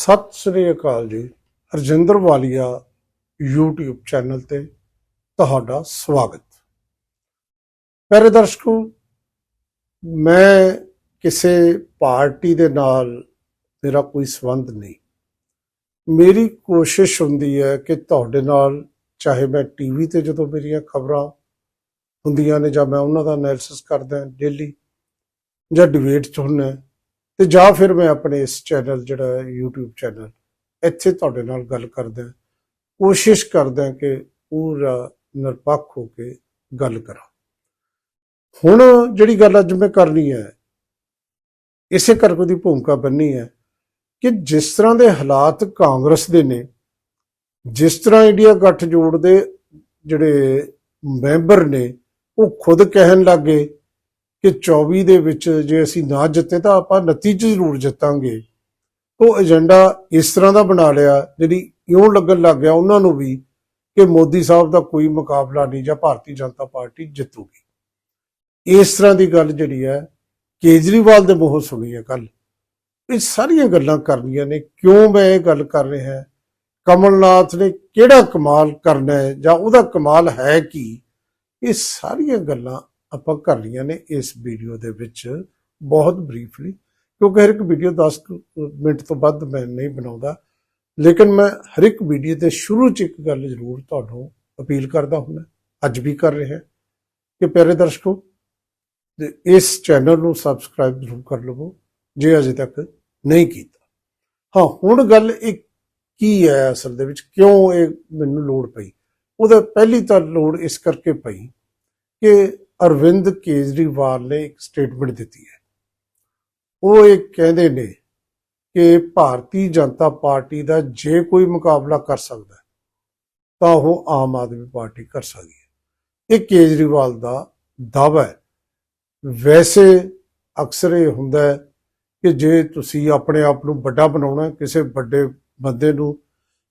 ਸਤਿ ਸ੍ਰੀ ਅਕਾਲ ਜੀ। ਰਜਿੰਦਰ ਵਾਲੀਆ YouTube channel ਤੇ ਤੁਹਾਡਾ ਸਵਾਗਤ। ਪਿਆਰੇ ਦਰਸ਼ਕੋ, ਮੈਂ ਕਿਸੇ ਪਾਰਟੀ ਦੇ ਨਾਲ ਮੇਰਾ ਕੋਈ ਸੰਬੰਧ ਨਹੀਂ। ਮੇਰੀ ਕੋਸ਼ਿਸ਼ ਹੁੰਦੀ ਹੈ ਕਿ ਤੁਹਾਡੇ ਨਾਲ, ਚਾਹੇ ਮੈਂ ਟੀਵੀ ਤੇ ਜਦੋਂ ਮੇਰੀਆਂ ਖਬਰਾਂ ਹੁੰਦੀਆਂ ਨੇ ਜਾਂ ਮੈਂ ਉਹਨਾਂ ਦਾ ਐਨਾਲਿਸਿਸ ਕਰਦਾ ਡੇਲੀ ਜਾਂ ਡਿਬੇਟ ਚ ਹੁੰਦਾ ਤੇ ਜਾਂ ਫਿਰ ਮੈਂ ਆਪਣੇ ਇਸ ਚੈਨਲ ਜਿਹੜਾ ਹੈ YouTube ਚੈਨਲ ਇੱਥੇ ਤੁਹਾਡੇ ਨਾਲ ਗੱਲ ਕਰਦਾ ਕੋਸ਼ਿਸ਼ ਕਰਦਾ ਕਿ ਪੂਰਾ ਨਿਰਪੱਖ ਹੋ ਕੇ ਗੱਲ ਕਰਾਂ। ਹੁਣ ਜਿਹੜੀ ਗੱਲ ਅੱਜ ਮੈਂ ਕਰਨੀ ਹੈ, ਇਸੇ ਕਰਕੇ ਦੀ ਭੂਮਿਕਾ ਬੰਨੀ ਹੈ ਕਿ ਜਿਸ ਤਰ੍ਹਾਂ ਦੇ ਹਾਲਾਤ ਕਾਂਗਰਸ ਦੇ ਨੇ, ਜਿਸ ਤਰ੍ਹਾਂ ਇੰਡੀਆ ਗੱਠਜੋੜ ਦੇ ਜਿਹੜੇ ਮੈਂਬਰ ਨੇ, ਉਹ ਖੁਦ ਕਹਿਣ ਲੱਗੇ ਕਿ 24 ਦੇ ਵਿੱਚ ਜੇ ਅਸੀਂ ਨਾ ਜਿੱਤੇ ਤਾਂ ਆਪਾਂ 29 ਜ਼ਰੂਰ ਜਿੱਤਾਂਗੇ। ਉਹ ਏਜੰਡਾ ਇਸ ਤਰ੍ਹਾਂ ਦਾ ਬਣਾ ਲਿਆ, ਜਿਹੜੀ ਇਉਂ ਲੱਗਣ ਲੱਗ ਗਿਆ ਉਹਨਾਂ ਨੂੰ ਵੀ ਕਿ ਮੋਦੀ ਸਾਹਿਬ ਦਾ ਕੋਈ ਮੁਕਾਬਲਾ ਨਹੀਂ ਜਾਂ ਭਾਰਤੀ ਜਨਤਾ ਪਾਰਟੀ ਜਿੱਤੂਗੀ। ਇਸ ਤਰ੍ਹਾਂ ਦੀ ਗੱਲ ਜਿਹੜੀ ਹੈ, ਕੇਜਰੀਵਾਲ ਦੇ ਮੂੰਹੋਂ ਸੁਣੀ ਹੈ ਕੱਲ ਇਹ ਸਾਰੀਆਂ ਗੱਲਾਂ ਕਰਨੀਆਂ ਨੇ, ਕਿਉਂ ਮੈਂ ਇਹ ਗੱਲ ਕਰ ਰਿਹਾ? ਹਾਂ ਕਮਲਨਾਥ ਨੇ ਕਿਹੜਾ ਕਮਾਲ ਕਰਨਾ ਹੈ ਜਾਂ ਉਹਦਾ ਕਮਾਲ ਹੈ ਕੀ? ਇਹ ਸਾਰੀਆਂ ਗੱਲਾਂ ਆਪਾਂ ਕਰ ਲਈਆਂ ਨੇ ਇਸ ਵੀਡੀਓ ਦੇ ਵਿੱਚ ਬਹੁਤ ਬਰੀਫਲੀ ਕਿਉਂਕਿ ਹਰ ਇੱਕ ਵੀਡੀਓ 10 ਮਿੰਟ ਤੋਂ ਵੱਧ ਮੈਂ ਨਹੀਂ ਬਣਾਉਂਦਾ। ਲੇਕਿਨ ਮੈਂ ਹਰ ਇੱਕ ਵੀਡੀਓ ਦੇ ਸ਼ੁਰੂ 'ਚ ਇੱਕ ਗੱਲ ਜ਼ਰੂਰ ਤੁਹਾਨੂੰ ਅਪੀਲ ਕਰਦਾ ਹੁੰਦਾ ਅੱਜ ਵੀ ਕਰ ਰਿਹਾ ਕਿ ਪਿਆਰੇ ਦਰਸ਼ਕੋ ਇਸ ਚੈਨਲ ਨੂੰ ਸਬਸਕ੍ਰਾਈਬ ਜ਼ਰੂਰ ਕਰ ਲਵੋ, ਜੇ ਅਜੇ ਤੱਕ ਨਹੀਂ ਕੀਤਾ। ਹਾਂ, ਹੁਣ ਗੱਲ ਇਹ ਕੀ ਹੈ ਅਸਲ ਦੇ ਵਿੱਚ, ਕਿਉਂ ਇਹ ਮੈਨੂੰ ਲੋੜ ਪਈ? ਉਹਦਾ ਪਹਿਲੀ ਤਾਂ ਲੋੜ ਇਸ ਕਰਕੇ ਪਈ ਕਿ ਅਰਵਿੰਦ ਕੇਜਰੀਵਾਲ ਨੇ ਇੱਕ ਸਟੇਟਮੈਂਟ ਦਿੱਤੀ ਹੈ। ਉਹ ਇਹ ਕਹਿੰਦੇ ਨੇ ਕਿ ਭਾਰਤੀ ਜਨਤਾ ਪਾਰਟੀ ਦਾ ਜੇ ਕੋਈ ਮੁਕਾਬਲਾ ਕਰ ਸਕਦਾ ਤਾਂ ਉਹ ਆਮ ਆਦਮੀ ਪਾਰਟੀ ਕਰ ਸਕਦੀ ਹੈ। ਇਹ ਕੇਜਰੀਵਾਲ ਦਾ ਦਾਅਵਾ ਹੈ। ਵੈਸੇ ਅਕਸਰ ਇਹ ਹੁੰਦਾ ਹੈ ਕਿ ਜੇ ਤੁਸੀਂ ਆਪਣੇ ਆਪ ਨੂੰ ਵੱਡਾ ਬਣਾਉਣਾ ਕਿਸੇ ਵੱਡੇ ਬੰਦੇ ਨੂੰ,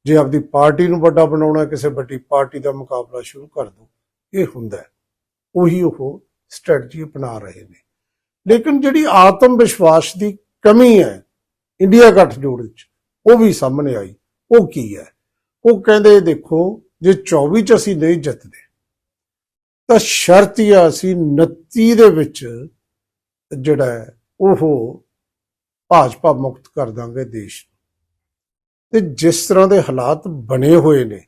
ਜੇ ਆਪਦੀ ਪਾਰਟੀ ਨੂੰ ਵੱਡਾ ਬਣਾਉਣਾ ਕਿਸੇ ਵੱਡੀ ਪਾਰਟੀ ਦਾ ਮੁਕਾਬਲਾ ਸ਼ੁਰੂ ਕਰ ਦੋ ਇਹ ਹੁੰਦਾ ਹੈ। ਉਹੀ ਉਹ ਸਟ੍ਰੈਟਜੀ ਅਪਣਾ ਰਹੇ ਨੇ। ਲੇਕਿਨ ਜਿਹੜੀ ਆਤਮ ਵਿਸ਼ਵਾਸ ਦੀ ਕਮੀ ਹੈ ਇੰਡੀਆ ਗੱਠਜੋੜ ਵਿੱਚ, ਉਹ ਵੀ ਸਾਹਮਣੇ ਆਈ। ਉਹ ਕੀ ਹੈ? ਉਹ ਕਹਿੰਦੇ, ਦੇਖੋ, ਜੇ 24 ਚ ਅਸੀਂ ਨਹੀਂ ਜਿੱਤਦੇ, ਤਾਂ ਸ਼ਰਤ ਹੀ ਆ ਅਸੀਂ 29 ਦੇ ਵਿੱਚ ਜਿਹੜਾ ਹੈ, ਉਹ ਭਾਜਪਾ ਮੁਕਤ ਕਰ ਦਾਂਗੇ ਦੇਸ਼ ਨੂੰ। ਤੇ ਜਿਸ ਤਰ੍ਹਾਂ ਦੇ ਹਾਲਾਤ ਬਣੇ ਹੋਏ ਨੇ,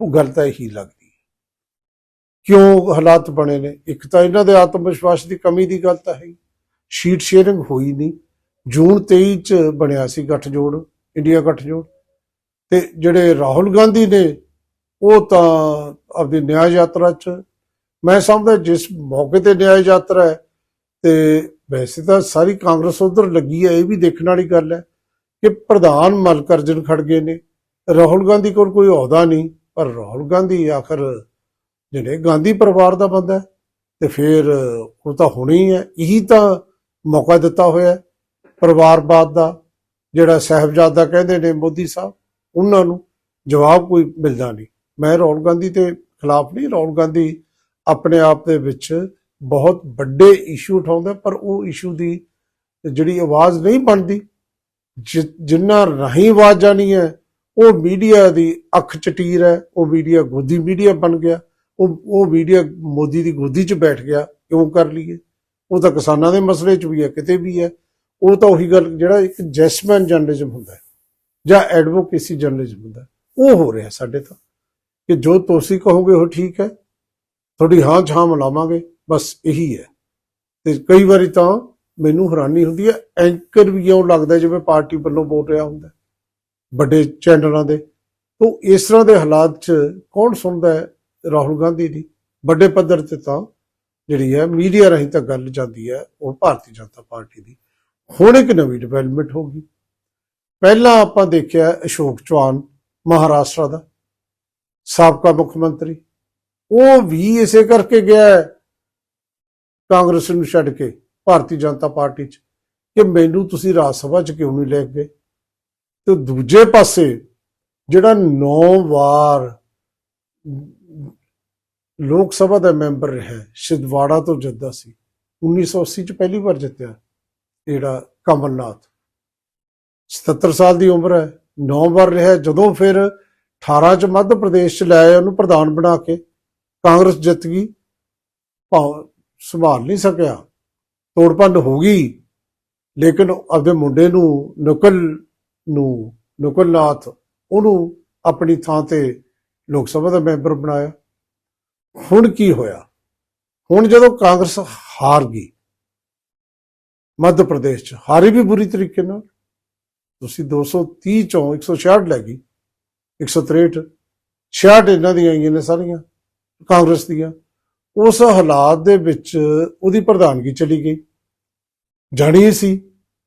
ਉਹ ਗੱਲ ਤਾਂ ਇਹੀ ਲੱਗ ਕਿਉਂ ਹਾਲਾਤ ਬਣੇ ਨੇ? ਇੱਕ ਤਾਂ ਇਹਨਾਂ ਦੇ ਆਤਮ ਵਿਸ਼ਵਾਸ ਦੀ ਕਮੀ ਦੀ ਗੱਲ ਤਾਂ ਹੈ ਸ਼ੀਟ ਸ਼ੇਅਰਿੰਗ ਹੋਈ ਨਹੀਂ। ਜੂਨ 23 ਚ ਬਣਿਆ ਸੀ ਗੱਠਜੋੜ, ਇੰਡੀਆ ਗੱਠਜੋੜ। ਤੇ ਜਿਹੜੇ ਰਾਹੁਲ ਗਾਂਧੀ ਨੇ, ਉਹ ਤਾਂ ਆਪਣੀ ਨਿਆਂ ਯਾਤਰਾ ਚ। ਮੈਂ ਸਮਝਦਾ ਜਿਸ ਮੌਕੇ ਤੇ ਨਿਆਂ ਯਾਤਰਾ ਹੈ, ਤੇ ਵੈਸੇ ਤਾਂ ਸਾਰੀ ਕਾਂਗਰਸ ਉਧਰ ਲੱਗੀ ਹੈ, ਇਹ ਵੀ ਦੇਖਣ ਵਾਲੀ ਗੱਲ ਹੈ ਕਿ ਪ੍ਰਧਾਨ ਮਲਕਰਜਨ ਖੜਗੇ ਨੇ। ਰਾਹੁਲ ਗਾਂਧੀ ਕੋਲ ਕੋਈ ਅਹੁਦਾ ਨਹੀਂ, ਪਰ ਰਾਹੁਲ ਗਾਂਧੀ ਆਖਰ ਜਿਹੜੇ ਗਾਂਧੀ ਪਰਿਵਾਰ ਦਾ ਬੰਦਾ ਹੈ, ਤੇ ਫਿਰ ਉਹ ਤਾਂ ਹੋਣੀ ਹੈ ਇਹੀ ਤਾਂ ਮੌਕਾ ਦਿੱਤਾ ਹੋਇਆ ਪਰਿਵਾਰਵਾਦ ਦਾ, ਜਿਹੜਾ ਸਾਹਿਬਜ਼ਾਦਾ ਕਹਿੰਦੇ ਨੇ ਮੋਦੀ ਸਾਹਿਬ, ਉਹਨਾਂ ਨੂੰ ਜਵਾਬ ਕੋਈ ਮਿਲਦਾ ਨਹੀਂ। ਮੈਂ ਰਾਹੁਲ ਗਾਂਧੀ ਦੇ ਖਿਲਾਫ ਨਹੀਂ, ਰਾਹੁਲ ਗਾਂਧੀ ਆਪਣੇ ਆਪ ਦੇ ਵਿੱਚ ਬਹੁਤ ਵੱਡੇ ਇਸ਼ੂ ਉਠਾਉਂਦਾ ਪਰ ਉਹ ਇਸ਼ੂ ਦੀ ਜਿਹੜੀ ਆਵਾਜ਼ ਨਹੀਂ ਬਣਦੀ, ਜਿ- ਜਿੰਨਾ ਰਾਹੀਂ ਆਵਾਜ਼ ਜਾਣੀ ਹੈ, ਉਹ ਮੀਡੀਆ ਦੀ ਅੱਖ ਚਟੀਰ ਹੈ, ਉਹ ਮੀਡੀਆ ਗੋਦੀ ਮੀਡੀਆ ਬਣ ਗਿਆ। ਉਹ ਉਹ ਮੀਡੀਆ ਮੋਦੀ ਦੀ ਗੋਦੀ 'ਚ ਬੈਠ ਗਿਆ, ਕਿਉਂ ਕਰ ਲਈਏ? ਉਹ ਤਾਂ ਕਿਸਾਨਾਂ ਦੇ ਮਸਲੇ 'ਚ ਵੀ ਹੈ, ਕਿਤੇ ਵੀ ਹੈ। ਉਹ ਤਾਂ ਉਹੀ ਗੱਲ, ਜਿਹੜਾ ਇੱਕ ਜੈਸਮੈਨ ਜਰਨਲਿਜ਼ਮ ਹੁੰਦਾ ਹੈ, ਜਾਂ ਐਡਵੋਕੇਸੀ ਜਰਨਲਿਜ਼ਮ ਹੁੰਦਾ ਉਹ ਹੋ ਰਿਹਾ ਸਾਡੇ ਤਾਂ। ਕਿ ਜੋ ਤੁਸੀਂ ਕਹੋਗੇ ਉਹ ਠੀਕ ਹੈ, ਤੁਹਾਡੀ ਹਾਂ ਛਾਂ ਮਿਲਾਵਾਂਗੇ, ਬਸ ਇਹੀ ਹੈ। ਤੇ ਕਈ ਵਾਰੀ ਤਾਂ ਮੈਨੂੰ ਹੈਰਾਨੀ ਹੁੰਦੀ ਹੈ, ਐਂਕਰ ਵੀ ਉਹ ਲੱਗਦਾ ਜਿਵੇਂ ਪਾਰਟੀ ਵੱਲੋਂ ਬੋਲ ਰਿਹਾ ਹੁੰਦਾ ਵੱਡੇ ਚੈਨਲਾਂ ਦੇ। ਤੋਂ ਇਸ ਤਰ੍ਹਾਂ ਦੇ ਹਾਲਾਤ 'ਚ ਕੌਣ ਸੁਣਦਾ ਹੈ? ਰਾਹੁਲ ਗਾਂਧੀ ਦੀ ਵੱਡੇ ਪੱਧਰ ਤੇ ਤਾਂ ਜਿਹੜੀ ਹੈ ਮੀਡੀਆ ਰਾਹੀਂ ਤਾਂ ਗੱਲ ਜਾਂਦੀ ਹੈ, ਉਹ ਭਾਰਤੀ ਜਨਤਾ ਪਾਰਟੀ ਦੀ। ਹੁਣ ਇੱਕ ਨਵੀਂ ਡਿਵੈਲਪਮੈਂਟ ਹੋ ਗਈ। ਪਹਿਲਾਂ ਆਪਾਂ ਦੇਖਿਆ ਅਸ਼ੋਕ ਚੌਹਾਨ ਮਹਾਰਾਸ਼ਟਰ ਦਾ, ਸਾਬਕਾ ਮੁੱਖ ਮੰਤਰੀ। ਉਹ ਵੀ ਇਸੇ ਕਰਕੇ ਗਿਆ ਹੈ, ਕਾਂਗਰਸ ਨੂੰ ਛੱਡ ਕੇ ਭਾਰਤੀ ਜਨਤਾ ਪਾਰਟੀ 'ਚ, ਕਿ ਮੈਨੂੰ ਤੁਸੀਂ ਰਾਜ ਸਭਾ 'ਚ ਕਿਉਂ ਨਹੀਂ ਲੈ ਗਏ? ਤੇ ਦੂਜੇ ਪਾਸੇ ਜਿਹੜਾ 9 ਵਾਰ ਲੋਕ ਸਭਾ ਦਾ ਮੈਂਬਰ ਰਿਹਾ ਸ਼ਿਦਵਾੜਾ ਤੋਂ ਜਿੱਤਦਾ ਸੀ। 1980 ਚ ਪਹਿਲੀ ਵਾਰ ਜਿੱਤਿਆ ਜਿਹੜਾ ਕਮਲਨਾਥ। 77 ਸਾਲ ਦੀ ਉਮਰ ਹੈ, ਨੌ ਵਾਰ ਰਿਹਾ, ਜਦੋਂ ਫਿਰ 18 ਚ ਮੱਧ ਪ੍ਰਦੇਸ਼ ਚ ਲੈ ਉਹਨੂੰ ਪ੍ਰਧਾਨ ਬਣਾ ਕੇ। ਕਾਂਗਰਸ ਜਿੱਤ ਗਈ, ਭਾਵੇਂ ਸੰਭਾਲ ਨਹੀਂ ਸਕਿਆ, ਤੋੜਪੰਡ ਹੋ ਗਈ, ਲੇਕਿਨ ਆਪਦੇ ਮੁੰਡੇ ਨੂੰ ਨਕਲ ਨੂੰ, ਨਕਲਨਾਥ ਉਹਨੂੰ ਆਪਣੀ ਥਾਂ ਤੇ ਲੋਕ ਸਭਾ ਦਾ ਮੈਂਬਰ ਬਣਾਇਆ। ਹੁਣ ਕੀ ਹੋਇਆ? ਹੁਣ ਜਦੋਂ ਕਾਂਗਰਸ ਹਾਰ ਗਈ, ਮੱਧ ਪ੍ਰਦੇਸ਼ ਚ, ਹਾਰੀ ਵੀ ਬੁਰੀ ਤਰੀਕੇ ਨਾਲ। ਤੁਸੀਂ 230 ਚੋਂ 166 ਲੈ ਗਈ 163 66 ਇਹਨਾਂ ਦੀਆਂ ਆਈਆਂ ਨੇ ਸਾਰੀਆਂ, ਕਾਂਗਰਸ ਦੀਆਂ। ਉਸ ਹਾਲਾਤ ਦੇ ਵਿੱਚ ਉਹਦੀ ਪ੍ਰਧਾਨਗੀ ਚਲੀ ਗਈ। ਜਾਣੀ ਸੀ,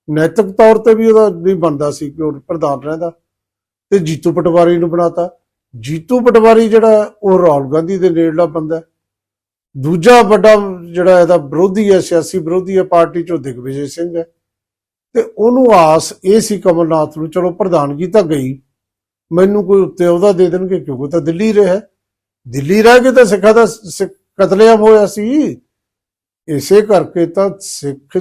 ਨੈਤਿਕ ਤੌਰ ਤੇ ਵੀ ਉਹਦਾ ਨਹੀਂ ਬਣਦਾ ਸੀ ਕਿ ਉਹ ਪ੍ਰਧਾਨ ਰਹਿੰਦਾ। ਤੇ ਜੀਤੂ ਪਟਵਾਰੀ ਨੂੰ ਬਣਾਤਾ। ਜੀਤੂ ਪਟਵਾਰੀ ਜਿਹੜਾ, ਉਹ ਰਾਹੁਲ ਗਾਂਧੀ ਦੇ ਨੇੜਲਾ ਬੰਦਾ ਦੂਜਾ ਵੱਡਾ ਜਿਹੜਾ ਇਹਦਾ ਵਿਰੋਧੀ ਹੈ, ਸਿਆਸੀ ਵਿਰੋਧੀ ਹੈ, ਪਾਰਟੀ ਚੋਂ ਦਿਗਵਿਜੇ ਸਿੰਘ ਹੈ। ਤੇ ਉਹਨੂੰ ਆਸ ਇਹ ਸੀ ਕਮਲਨਾਥ ਨੂੰ, ਚਲੋ ਪ੍ਰਧਾਨਗੀ ਤਾਂ ਗਈ। ਮੈਨੂੰ ਕੋਈ ਉੱਤੇ ਉਹਦਾ ਦੇ ਦੇਣਗੇ, ਕਿਉਂਕਿ ਤਾਂ ਦਿੱਲੀ ਰਿਹਾ ਦਿੱਲੀ ਰਹਿ ਕੇ ਤਾਂ ਸਿੱਖਾਂ ਦਾ ਸਿੱਖ ਕਤਲੇਆਮ ਹੋਇਆ ਸੀ। ਇਸੇ ਕਰਕੇ ਤਾਂ ਸਿੱਖ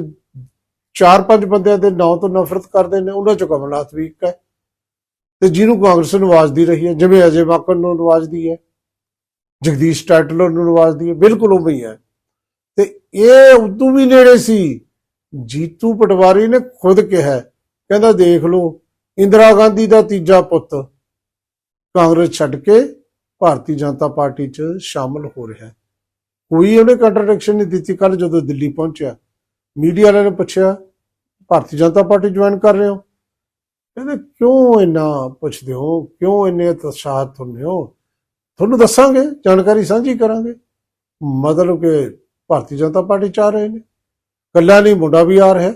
ਚਾਰ ਪੰਜ ਬੰਦਿਆਂ ਦੇ ਨਾਂ ਤੋਂ ਨਫ਼ਰਤ ਕਰਦੇ ਨੇ, ਉਹਨਾਂ ਚੋਂ ਕਮਲਨਾਥ ਵੀ ਇੱਕ ਹੈ। ਤੇ ਜਿਹਨੂੰ ਕਾਂਗਰਸ ਨਵਾਜ਼ਦੀ ਰਹੀ ਹੈ, ਜਿਵੇਂ ਅਜੇ ਮਾਕਨ ਨੂੰ ਨਵਾਜ਼ਦੀ ਹੈ, ਜਗਦੀਸ਼ ਟਾਈਟਲਰ ਨੂੰ ਨਵਾਜ਼ਦੀ ਹੈ, ਬਿਲਕੁਲ ਉਵੇਂ ਹੀ ਹੈ। ਤੇ ਇਹ ਉਦੋਂ ਵੀ ਨੇੜੇ ਸੀ, ਜੀਤੂ ਪਟਵਾਰੀ ਨੇ ਖੁਦ ਕਿਹਾ, ਕਹਿੰਦਾ ਦੇਖ ਲਓ, ਇੰਦਰਾ ਗਾਂਧੀ ਦਾ ਤੀਜਾ ਪੁੱਤ, ਕਾਂਗਰਸ ਛੱਡ ਕੇ ਭਾਰਤੀ ਜਨਤਾ ਪਾਰਟੀ 'ਚ ਸ਼ਾਮਲ ਹੋ ਰਿਹਾ। ਹੈ ਕੋਈ ਉਹਨੇ ਕੰਟਰਡਿਕਸ਼ਨ ਨਹੀਂ ਦਿੱਤੀ ਕੱਲ ਜਦੋਂ ਦਿੱਲੀ ਪਹੁੰਚਿਆ। ਮੀਡੀਆ ਵਾਲਿਆਂ ਨੇ ਪੁੱਛਿਆ, ਭਾਰਤੀ ਜਨਤਾ ਪਾਰਟੀ ਜੁਆਇਨ ਕਰ ਰਹੇ ਹੋ? ਕਹਿੰਦੇ, ਕਿਉਂ ਇੰਨਾ ਪੁੱਛਦੇ ਹੋ? ਕਿਉਂ ਇੰਨੇ ਉਤਸ਼ਾਹਤ ਹੁੰਦੇ ਹੋ? ਤੁਹਾਨੂੰ ਦੱਸਾਂਗੇ, ਜਾਣਕਾਰੀ ਸਾਂਝੀ ਕਰਾਂਗੇ। ਮਤਲਬ ਕਿ ਭਾਰਤੀ ਜਨਤਾ ਪਾਰਟੀ ਚ ਆ ਰਹੇ ਨੇ। ਕੱਲਾ ਨਹੀਂ, ਮੁੰਡਾ ਵੀ ਆ ਰਿਹਾ।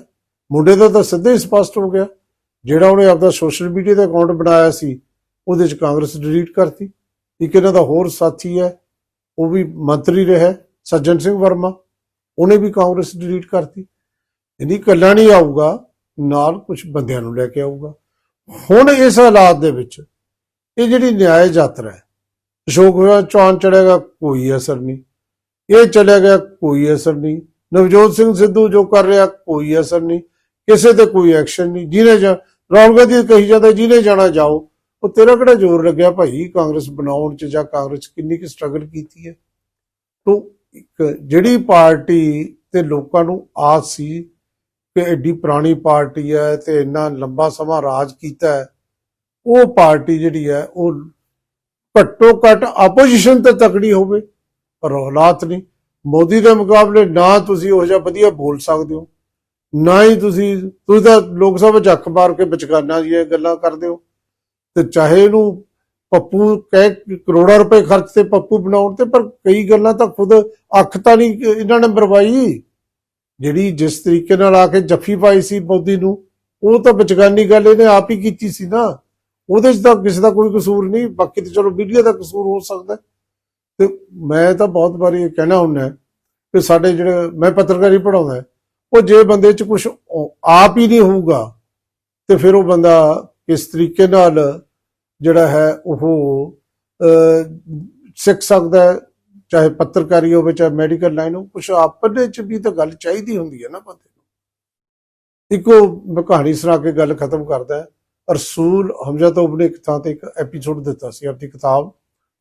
ਮੁੰਡੇ ਦਾ ਤਾਂ ਸਿੱਧੇ ਹੀ ਸਪਸ਼ਟ ਹੋ ਗਿਆ। ਜਿਹੜਾ ਉਹਨੇ ਆਪਦਾ ਸੋਸ਼ਲ ਮੀਡੀਆ ਤੇ ਅਕਾਊਂਟ ਬਣਾਇਆ ਸੀ, ਉਹਦੇ ਚ ਕਾਂਗਰਸ ਡਿਲੀਟ ਕਰਤੀ। ਇੱਕ ਇਹਨਾਂ ਦਾ ਹੋਰ ਸਾਥੀ ਹੈ, ਉਹ ਵੀ ਮੰਤਰੀ ਰਿਹਾ ਸੱਜਣ ਸਿੰਘ ਵਰਮਾ। ਉਹਨੇ ਵੀ ਕਾਂਗਰਸ ਡਿਲੀਟ ਕਰਤੀ। ਇਹਦੀ ਕੱਲਾ ਨਹੀਂ ਆਊਗਾ, ਨਾਲ ਕੁਝ ਬੰਦਿਆਂ ਨੂੰ ਲੈ ਕੇ ਆਊਗਾ। ਹੁਣ ਇਸ ਹਾਲਾਤ ਦੇ ਵਿੱਚ ਇਹ ਜਿਹੜੀ ਨਿਆਂ ਯਾਤਰਾ ਹੈ, ਅਸ਼ੋਕ ਚੌਹਾਨ ਚੜੇਗਾ ਕੋਈ ਅਸਰ ਨਹੀਂ। ਇਹ ਚਲਿਆ ਗਿਆ, ਕੋਈ ਅਸਰ ਨਹੀਂ। ਨਵਜੋਤ ਸਿੰਘ ਸਿੱਧੂ ਜੋ ਕਰ ਰਿਹਾ, ਕੋਈ ਅਸਰ ਨਹੀਂ। ਕਿਸੇ ਤੇ ਕੋਈ ਐਕਸ਼ਨ ਨਹੀਂ। ਜਿਹਨੇ ਜਾ, ਰਾਹੁਲ ਗਾਂਧੀ ਕਹੀ ਜਾਂਦਾ, ਜਿਹਨੇ ਜਾਣਾ, ਜਾਓ। ਉਹ ਤੇਰਾ ਕਿਹੜਾ ਜ਼ੋਰ ਲੱਗਿਆ ਭਾਈ? ਕਾਂਗਰਸ ਬਣਾਉਣ ਚ ਜਾਂ ਕਾਂਗਰਸ ਕਿੰਨੀ ਕੁ ਸਟਰਗਲ ਕੀਤੀ ਹੈ? ਤੋਂ ਇੱਕ ਜਿਹੜੀ ਪਾਰਟੀ ਤੇ ਲੋਕਾਂ ਨੂੰ ਆਸ ਸੀ ਕਿ ਐਡੀ ਪੁਰਾਣੀ ਪਾਰਟੀ ਹੈ ਤੇ ਇੰਨਾ ਲੰਬਾ ਸਮਾਂ ਰਾਜ ਕੀਤਾ ਹੈ, ਉਹ ਪਾਰਟੀ ਜਿਹੜੀ ਹੈ, ਉਹ ਘੱਟੋ ਘੱਟ ਆਪੋਜੀਸ਼ਨ ਤੇ ਤਕੜੀ ਹੋਵੇ, ਪਰ ਹਾਲਾਤ ਨਹੀਂ। ਮੋਦੀ ਦੇ ਮੁਕਾਬਲੇ ਨਾ ਤੁਸੀਂ ਉਹ ਜਿਹਾ ਵਧੀਆ ਬੋਲ ਸਕਦੇ ਹੋ, ਨਾ ਹੀ ਤੁਸੀਂ ਤੁਸੀਂ ਤਾਂ ਲੋਕ ਸਭਾ ਚ ਅੱਖ ਮਾਰ ਕੇ ਵਿਚਕਾਨਾ ਦੀਆਂ ਗੱਲਾਂ ਕਰਦੇ ਹੋ। ਤੇ ਚਾਹੇ ਇਹਨੂੰ ਪੱਪੂ ਕਹਿ, ਕਰੋੜਾਂ ਰੁਪਏ ਖਰਚ ਤੇ ਪੱਪੂ ਬਣਾਉਣ ਤੇ, ਪਰ ਕਈ ਗੱਲਾਂ ਤਾਂ ਖੁਦ ਅੱਖ ਤਾਂ ਨਹੀਂ, ਇਹਨਾਂ ਨੇ ਮਰਵਾਈ। ਜਿਹੜੀ ਜਿਸ ਤਰੀਕੇ ਨਾਲ ਆ ਕੇ ਜੱਫੀ ਪਾਈ ਸੀ ਮੋਦੀ ਨੂੰ ਉਹ ਤਾਂ ਵਿਚਗਾਨੀ ਗੱਲ ਇਹਨੇ ਆਪ ਹੀ ਕੀਤੀ ਸੀ ਨਾ। ਉਹਦੇ 'ਚ ਤਾਂ ਕਿਸੇ ਦਾ ਕੋਈ ਕਸੂਰ ਨਹੀਂ ਬਾਕੀ ਤਾਂ ਚਲੋ ਮੀਡੀਆ ਦਾ ਕਸੂਰ ਹੋ ਸਕਦਾ। ਤੇ ਮੈਂ ਤਾਂ ਬਹੁਤ ਵਾਰੀ ਇਹ ਕਹਿਣਾ ਹੁੰਦਾ ਹੈ ਕਿ ਸਾਡੇ ਜਿਹੜੇ ਮੈਂ ਪੱਤਰਕਾਰੀ ਪੜਾਉਂਦਾ ਉਹ ਜੇ ਬੰਦੇ 'ਚ ਕੁਝ ਆਪ ਹੀ ਨਹੀਂ ਹੋਊਗਾ ਤੇ ਫਿਰ ਉਹ ਬੰਦਾ ਕਿਸ ਤਰੀਕੇ ਨਾਲ ਜਿਹੜਾ ਹੈ ਉਹ ਅਹ, ਸਿੱਖ ਸਕਦਾ ਚਾਹੇ ਪੱਤਰਕਾਰੀ ਹੋਵੇ, ਚਾਹੇ ਮੈਡੀਕਲ ਲਾਈਨ ਹੋ ਕੁਝ ਆਪਣੇ 'ਚ ਵੀ ਤਾਂ ਗੱਲ ਚਾਹੀਦੀ ਹੁੰਦੀ ਹੈ ਨਾ ਬੰਦੇ ਨੂੰ। ਇੱਕੋ ਕਹਾਣੀ ਸੁਣਾ ਕੇ ਗੱਲ ਖਤਮ ਕਰਦਾ ਹੈ। ਰਸੂਲ ਹਮਜ਼ਾ ਤੋਂ ਨੇ ਇੱਕ ਥਾਂ ਤੇ ਇੱਕ ਐਪੀਸੋਡ ਦਿੱਤਾ ਸੀ ਆਪਣੀ ਕਿਤਾਬ,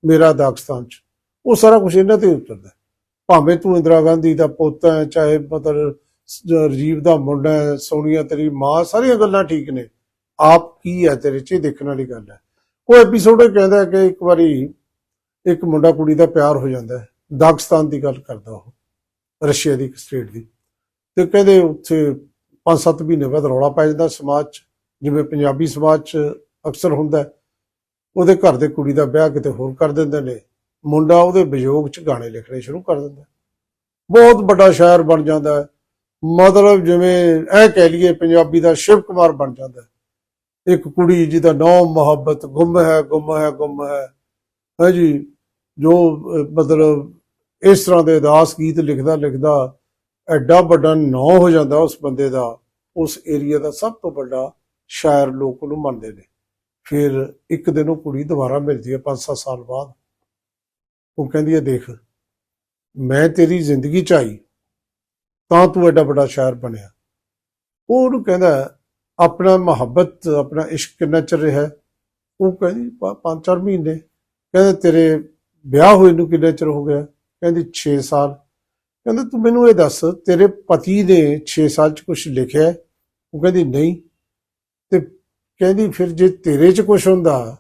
ਮੇਰਾ ਦਾਗਸਤਾਨ ਚ। ਉਹ ਸਾਰਾ ਕੁਝ ਇਹਨਾਂ ਤੇ ਉਤਰਦਾ ਭਾਵੇਂ ਤੂੰ ਇੰਦਰਾ ਗਾਂਧੀ ਦਾ ਪੁੱਤ ਹੈ, ਚਾਹੇ ਮਤਲਬ ਸ- ਰਾਜੀਵ ਦਾ ਮੁੰਡਾ ਹੈ, ਸੋਨੀਆ ਤੇਰੀ ਮਾਂ, ਸਾਰੀਆਂ ਗੱਲਾਂ ਠੀਕ ਨੇ। ਆਪ ਕੀ ਹੈ ਤੇਰੇ ਚ, ਇਹ ਦੇਖਣ ਵਾਲੀ ਗੱਲ ਹੈ। ਉਹ ਐਪੀਸੋਡ ਇਹ ਕਹਿੰਦਾ ਕਿ ਇੱਕ ਵਾਰੀ ਇੱਕ ਮੁੰਡਾ ਕੁੜੀ ਦਾ ਪਿਆਰ ਹੋ ਜਾਂਦਾ ਹੈ। ਦਾਗਿਸਤਾਨ ਦੀ ਗੱਲ ਕਰਦਾ ਉਹ, ਰਸ਼ੀਆ ਦੀ ਇੱਕ ਸਟੇਟ ਦੀ। ਤੇ ਕਹਿੰਦੇ ਉੱਥੇ 5-7 ਮਹੀਨੇ ਬਾਅਦ ਰੌਲਾ ਪੈ ਜਾਂਦਾ ਸਮਾਜ 'ਚ। ਜਿਵੇਂ ਪੰਜਾਬੀ ਸਮਾਜ 'ਚ ਅਕਸਰ ਹੁੰਦਾ ਉਹਦੇ ਘਰ ਦੇ ਕੁੜੀ ਦਾ ਵਿਆਹ ਕਿਤੇ ਹੋਰ ਕਰ ਦਿੰਦੇ ਨੇ। ਮੁੰਡਾ ਉਹਦੇ ਵਿਯੋਗ 'ਚ ਗਾਣੇ ਲਿਖਣੇ ਸ਼ੁਰੂ ਕਰ ਦਿੰਦਾ ਬਹੁਤ ਵੱਡਾ ਸ਼ਾਇਰ ਬਣ ਜਾਂਦਾ ਹੈ। ਮਤਲਬ ਜਿਵੇਂ ਇਹ ਕਹਿ ਲਈਏ ਪੰਜਾਬੀ ਦਾ ਸ਼ਿਵ ਕੁਮਾਰ ਬਣ ਜਾਂਦਾ ਇੱਕ ਕੁੜੀ ਜਿਹਦਾ ਨਾਮ ਮੁਹੱਬਤ ਗੁੰਮ ਹੈ ਗੁੰਮ ਹੈ ਗੁੰਮ ਹੈ। ਹੈ ਜੀ, ਜੋ ਮਤਲਬ ਇਸ ਤਰ੍ਹਾਂ ਦੇ ਉਦਾਸ ਗੀਤ ਲਿਖਦਾ ਲਿਖਦਾ ਐਡਾ ਵੱਡਾ ਨਾਂ ਹੋ ਜਾਂਦਾ ਉਸ ਬੰਦੇ ਦਾ, ਉਸ ਏਰੀਆ ਦਾ ਸਭ ਤੋਂ ਵੱਡਾ ਸ਼ਾਇਰ ਲੋਕ ਉਹਨੂੰ ਮੰਨਦੇ ਨੇ। ਫਿਰ ਇੱਕ ਦਿਨ ਉਹ ਕੁੜੀ ਦੁਬਾਰਾ ਮਿਲਦੀ ਹੈ 5-7 ਸਾਲ ਬਾਅਦ। ਉਹ ਕਹਿੰਦੀ ਹੈ, ਦੇਖ, ਮੈਂ ਤੇਰੀ ਜ਼ਿੰਦਗੀ ਚ ਆਈ, ਤਾਂ ਤੂੰ ਐਡਾ ਵੱਡਾ ਸ਼ਾਇਰ ਬਣਿਆ। ਉਹ ਉਹਨੂੰ ਕਹਿੰਦਾ, ਆਪਣਾ ਮੁਹੱਬਤ, ਆਪਣਾ ਇਸ਼ਕ ਕਿੰਨਾ ਚਿਰ ਰਿਹਾ? ਉਹ ਕਹਿੰਦੀ, "ਪ- ਪੰਜ ਚਾਰ ਮਹੀਨੇ। ਕਹਿੰਦੇ, ਤੇਰੇ ਵਿਆਹ ਹੋਏ ਨੂੰ ਕਿੰਨਾ ਚਿਰ ਹੋ ਗਿਆ? ਕਹਿੰਦੀ 6 ਸਾਲ। ਕਹਿੰਦਾ, ਤੂੰ ਮੈਨੂੰ ਇਹ ਦੱਸ, ਤੇਰੇ ਪਤੀ ਨੇ 6 ਸਾਲ ਚ ਕੁਝ ਲਿਖਿਆ ਉਹ ਕਹਿੰਦੀ, ਨਹੀਂ। ਤੇ ਕਹਿੰਦੀ, ਫਿਰ ਜੇ ਤੇਰੇ ਚ ਕੁਝ ਹੁੰਦਾ